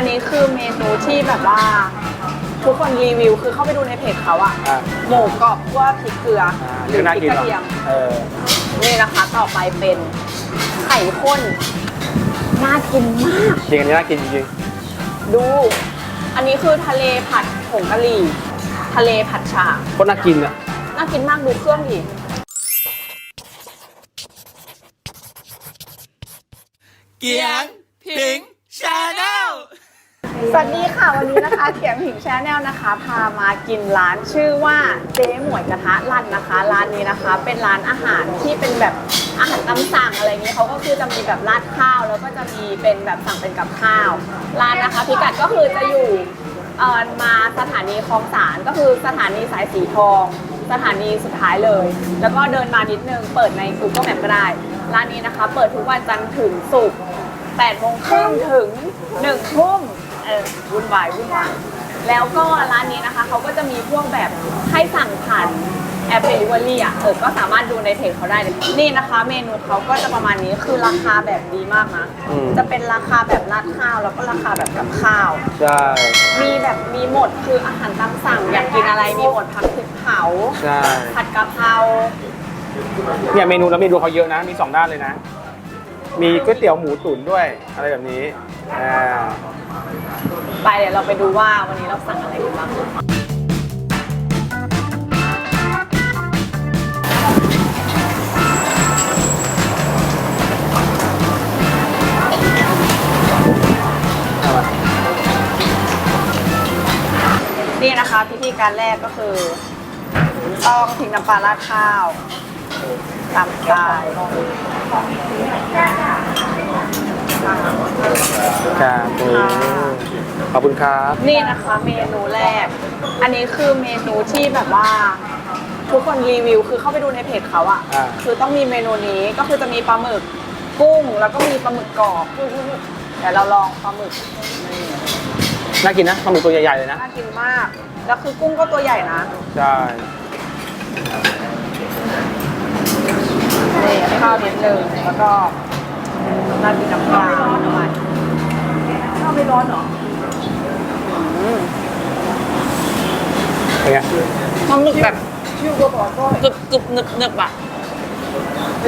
อันนี้คือเมนูที่แบบว่า ทุกคนรีวิวคือเข้าไปดูในเพจเขาอะอ่าหมูกรอบคั่วพริกเกลืออ่าหรือน่าพริกกินกระเหรอเทียม เออนี่นะคะต่อไปเป็นไข่ข้น น่ากินมาก จริงอันนี้น่ากินจริงดู อันนี้คือทะเลผัดผงกะหรี่ ทะเลผัดฉ่าๆโคตรน่ากินอะน่ากินมากดูเครื่องดิเกียงผิงชาแนล สวัสดีค่ะ วันนี้นะคะ เขียงผิงแชนแนลนะคะ พามากินร้านชื่อว่าเจ๊หมวยกระทะรันนะคะ ร้านนี้นะคะ เป็นร้านอาหารที่เป็นแบบอาหารตามสั่งอะไรเงี้ยเขาก็คือจะมีแบบราดข้าว แล้วก็จะมีเป็นแบบสั่งเป็นกับข้าว ร้านนะคะพิกัดก็คือจะอยู่เอ่อมาสถานีคลองสารก็คือสถานีสายสีทอง สถานีสุดท้ายเลย แล้วก็เดินมานิดนึงเปิดใน Google Map ก็ได้ ร้านนี้นะคะ เปิดทุกวันจันทร์ถึงศุกร์8โมงครึ่งถึง1ทุ่ม เออวุ่นวายวุ่นวายแล้วก็ร้านนี้นะคะเขาก็จะมีพวกแบบให้สั่งผ่านแอปเ e ลิเวอรี่อะเออก็สามารถดูในเพจเขาได้เลยนี่นะคะ เมนูเขาก็จะประมาณนี้คือราคาแบบดีมากนะอืม จะเป็นราคาแบบราดข้าวแล้วก็ราคาแบบกับข้าว ใช่ มีแบบมีหมดคืออาหารตามสั่งอยากกินอะไรมีหมดผักพริกเผาใช่ ผัดกะเพราเนี่ยเมนูแล้วเมนูเขาเยอะนะ มีสองด้านเลยนะ มีก๋วยเตี๋ยวหมูตุ๋นด้วย อะไรแบบนี้อ่าไปเดี๋ยวเราไปดูว่าวันนี้เราสั่งอะไรกันบ้างนี่นะคะพิธีการแรกก็คือ ต้องทิ้งน้ำปลาราดข้าว ตามสไตล์ครับโอ้ขอบคุณครับ นี่นะคะเมนูแรก อันนี้คือเมนูที่แบบว่า ทุกคนรีวิวคือเข้าไปดูในเพจเขาอะอ่า คือต้องมีเมนูนี้ก็คือจะมีปลาหมึกกุ้ง แล้วก็มีปลาหมึกกรอบเดี๋ยวเราลองปลาหมึกนี่น่ากินนะปลาหมึกตัวใหญ่ๆเลยนะ น่ากินมาก แล้วคือกุ้งก็ตัวใหญ่นะ ใช่ นี่ข้าวนิดนึงแล้วก็น่ากินน้ำปลาหน่อยข้าวไม่ร้อนเหรออืมเป็นไงปลาหมึกแบบกรึบกรึบหนึบหนึบอะ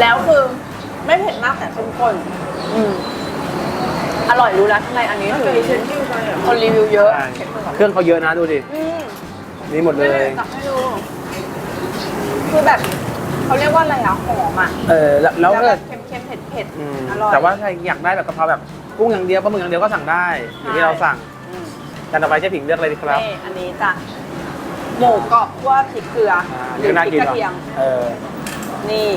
แล้วคือไม่เผ็ดมากแต่เข้มข้นอืมอร่อยรู้แล้วทำไมอันนี้ถึงคนรีวิวเยอะใช่เครื่องเขาเยอะนะดูดิ อืมนี่หมดเลย ตักให้ดู คือแบบ เขาเรียกว่าอะไรอะหอมอะเออแล้วแล้วแล้วถ้าแบเกิบดเค็มๆเผ็ดอืมๆอร่อยแต่ว่าถ้าอยากได้แบบกะเพราแบบกุ้งอย่างเดียวปลาหมึกอย่างเดียวก็สั่งได้อย่างที่เราสั่งอืมจานต่อไปเจ๊ผิงเลือกอะไรดีครับนี่อันนี้จ้ะหมูกรอบคั่วพริกเกลืออ่าหรือน่าพริกกินกระเหรอเทียม เออนี่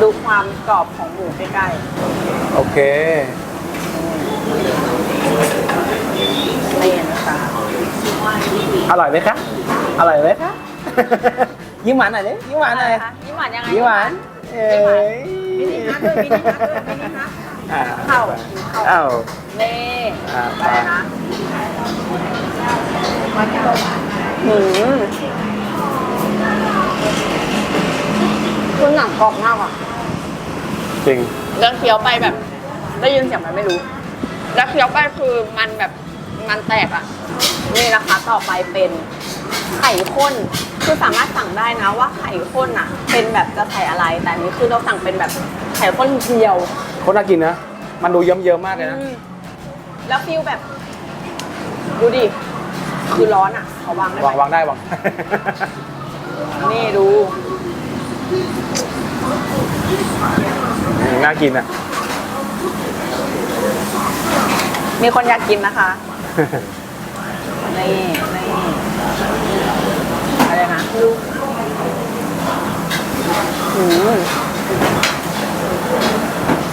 ดูความกรอบของหมูใกล้โอเคๆนี่นะคะอร่อยไหมคะอร่อยไหมคะ ยิ้มหวานหน่อยดิยิ้มหวานหน่อยคะยิ้มหวานยังไงยิ้มหวานเอ้ยมินิฮาร์ดด้วยมินิฮาร์ดด้วยมินิฮาร์ดอ่าเข้าเข้าเอ้านี่อ่าไปนะหืมคุณหนังกรอบมากอะจริง แล้วเคี้ยวไปแบบ ได้ยินเสียงมันไม่รู้ แล้วเคี้ยวไปคือมันแบบมันแตกอะ นี่นะคะต่อไปเป็น ไข่ข้นคือสามารถสั่งได้นะว่าไข่ข้นอะ เป็นแบบจะใส่อะไร แต่อันนี้คือเราสั่งเป็นแบบไข่ข้นเพียว โคตรน่ากินนะ มันดูเยิ้มๆมากเลยนะ อืมแล้วฟิลแบบ ดูดิ คือร้อนอะเขาวางได้ไหวางมวางได้วาง นี่ดู อืมน่ากินอะ มีคนอยากกินนะคะ นี่นี่อะไรนะลูกอืม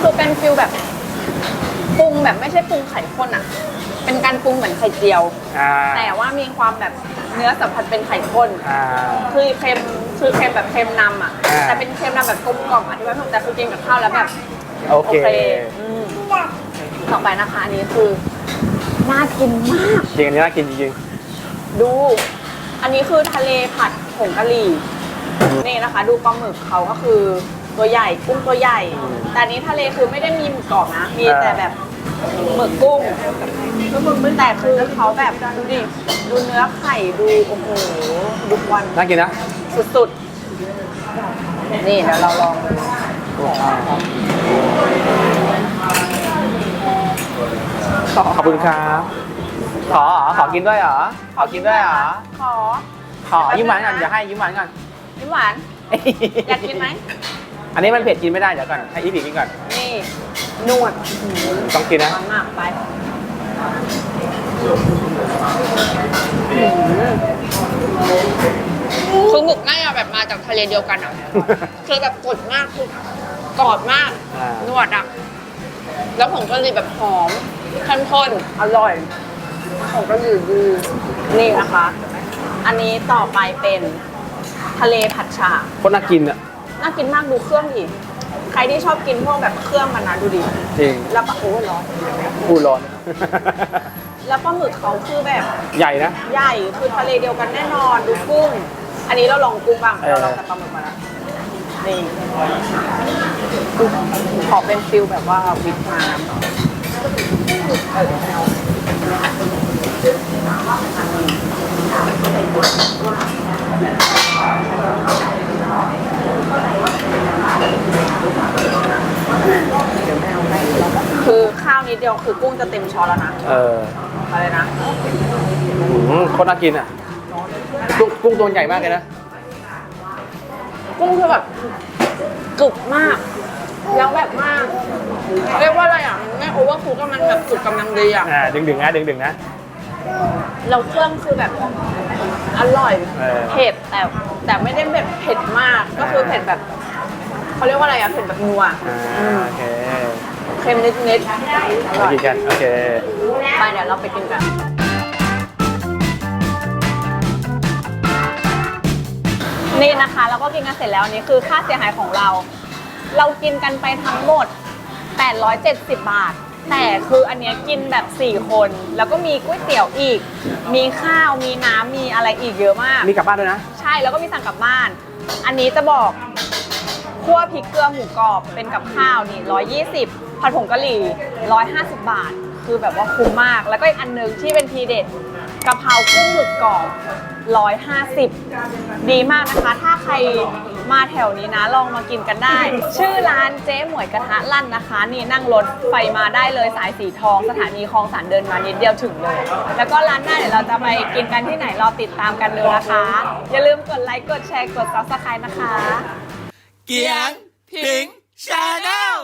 คือเป็นฟิลแบบปรุงแบบไม่ใช่ปรุงไข่ข้นอะ เป็นการปรุงเหมือนไข่เจียว อ่าแต่ว่ามีความแบบเนื้อสัมผัสเป็นไข่ข้น อ่า คือเค็มคือเค็มแบบเค็มนำอะ อ่า แต่เป็นเค็มนำแบบกลมกล่อมอธิบายไม่ถูกแต่คือกินกับข้าวแล้วแบบ โอเค อืมต่อไปนะคะอันนี้คือ น่ากินมาก จริงอันนี้น่ากินจริงดู อันนี้คือทะเลผัด ผงกะหรี่นี่นะคะ ดูปลาหมึกเขาก็คือตัวใหญ่กุ้งตัวใหญ่ แต่อันนี้ทะเลคือไม่ได้มีหมึกกรอบนะ มีแต่แบบหมึกกุ้งแต่คือเขาแบบดูดิดูเนื้อไข่ดูโอ้โหดุวันน่ากินนะสุดๆนี่เดี๋ยวเราลองขอบคุณครับขอเหรอขอกินด้วยเหรอขอกินด้วยเหรอขอ ขอยิ้มหวานกันเดี๋ยวให้ยิ้มหวานกันยิ้มหวาน อยากกินไหม อันนี้มันเผ็ดกินไม่ได้เดี๋ยวก่อนให้อีพีกินก่อน นี่นวดต้องกินนะมันมากไปคือหมึกน่าจะแบบมาจากทะเลเดียวกันอะ คือแบบสดมากคือกรอบมาก อ่านวดอะ แล้วผงกะหรี่แบบหอมเข้มข้นอร่อยผงกะหรี่ดีนี่นะคะ อันนี้ต่อไปเป็นทะเลผัดฉ่าโคตรน่ากินอะน่ากินมากดูเครื่องดิใครที่ชอบกินพวกแบบเครื่องมันนะดูดิจริงแล้วก็โอ้ยร้อนพูดร้อน แล้วปลาหมึกเขาคือแบบใหญ่นะ ใหญ่คือทะเลเดียวกันแน่นอนดูกุ้ง อันนี้เราลองกุ้งบ้างเออเราลองแต่ปลาหมึกมาแล้วนี่ขอเป็นฟิลแบบว่าวิดน้ำเออคือข้าวนิดเดียวคือ กุ้งจะเต็มช้อนแล้วนะเอออะไรนะอืมโคตรน่ากินอะกุ้งกุ้งตัวใหญ่มากเลยนะ กุ้งคือแบบกรึบมาก แล้วแบบมาก เรียกว่าอะไรอะมันไม่โอเวอร์คุกก็มันแบบสุกกำลังดีอะอ่าดึงดึงๆนะดึงดึงๆนะเราเครื่องคือแบบอร่อยเออเผ็ดแต่แต่ไม่ได้แบบเผ็ดมากก็คือเผ็ดแบบเขาเรียกว่าอะไรอะเผ็ดแบบนัวอ่าโอเค เค็มนิดนิดๆอไปร่อยกินกันโอเค ไปเดี๋ยวเราไปกินกัน นี่นะคะ เราก็กินกันเสร็จแล้วอันนี้คือค่าเสียหายของเรา เรากินกันไปทั้งหมด 870 บาท แต่คืออันเนี้ยกินแบบ 4 คน แล้วก็มีก๋วยเตี๋ยวอีก มีข้าวมีน้ำมีอะไรอีกเยอะมาก มีกลับบ้านด้วยนะ ใช่แล้วก็มีสั่งกลับบ้าน อันนี้จะบอกคั่วพริกเกลือหมูกรอบเป็นกับข้าวนี่120 ผัดผงกะหรี่ 150 บาท คือแบบว่าคุ้มมาก แล้วก็อีกอันหนึงที่เป็นทีเด็ดกะเพรากุ้งหมึกกรอบ150 ดีมากนะคะ ถ้าใครมาแถวนี้นะ ลองมากินกันได้ ชื่อร้านเจ๊หมวยกระทะลั่นนะคะ นี่นั่งรถไฟมาได้เลยสายสีทอง สถานีคลองสานเดินมานิดเดียวถึงเลย แล้วก็ร้านหน้าเดี๋ยวเราจะไปกินกันที่ไหนรอติดตามกันเลยนะคะ อย่าลืมกดไลค์กดแชร์กด subscribe นะคะ เกียง ผิงชาแนล